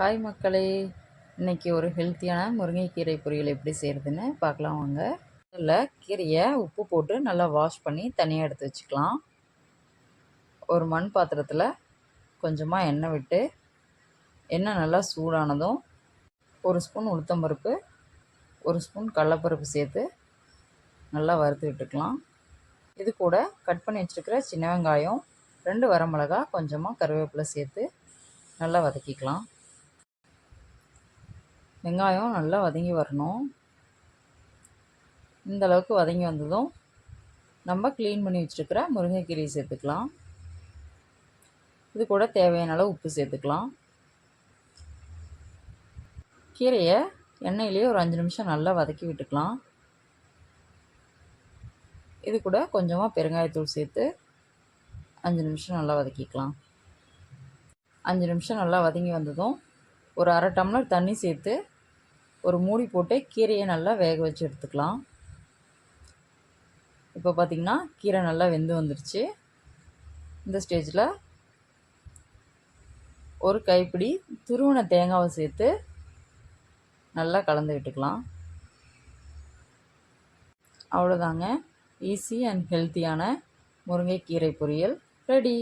Hi மக்களே. இன்னைக்கு ஒரு ஹெல்த்தியான முருங்கைக்கீரை பொரியல் எப்படி செய்கிறதுன்னு பார்க்கலாம் வாங்க. முதல்ல கீரையை உப்பு போட்டு நல்லா வாஷ் பண்ணி தனியாக எடுத்து வச்சுக்கலாம். ஒரு மண் பாத்திரத்தில் கொஞ்சமாக எண்ணெய் விட்டு எண்ணெய் நல்லா சூடானதும் ஒரு ஸ்பூன் உளுத்தம்பருப்பு ஒரு ஸ்பூன் கடலப்பருப்பு சேர்த்து நல்லா வறுத்து விட்டுக்கலாம். இது கூட கட் பண்ணி வச்சுருக்கிற சின்ன வெங்காயம் ரெண்டு வரமிளகா கொஞ்சமாக கருவேப்பிலை சேர்த்து நல்லா வதக்கிக்கலாம். வெங்காயம் நல்லா வதங்கி வரணும். இந்த அளவுக்கு வதங்கி வந்ததும் நம்ம க்ளீன் பண்ணி வச்சுருக்கிற முருங்கைக்கீரையை சேர்த்துக்கலாம். இது கூட தேவையான அளவு உப்பு சேர்த்துக்கலாம். கீரையை எண்ணெயிலேயே ஒரு அஞ்சு நிமிஷம் நல்லா வதக்கி விட்டுக்கலாம். இது கூட கொஞ்சமாக பெருங்காயத்தூள் சேர்த்து அஞ்சு நிமிஷம் நல்லா வதக்கிக்கலாம். அஞ்சு நிமிஷம் நல்லா வதங்கி வந்ததும் ஒரு அரை டம்ளர் தண்ணி சேர்த்து ஒரு மூடி போட்டு கீரையை நல்லா வேக வச்சு எடுத்துக்கலாம். இப்போ பார்த்திங்கன்னா கீரை நல்லா வெந்து வந்துருச்சு. இந்த ஸ்டேஜில் ஒரு கைப்பிடி துருவன தேங்காவை சேர்த்து நல்லா கலந்து விட்டுக்கலாம். அவ்வளோதாங்க. ஈஸி அண்ட் ஹெல்த்தியான முருங்கைக்கீரை பொரியல் ரெடி.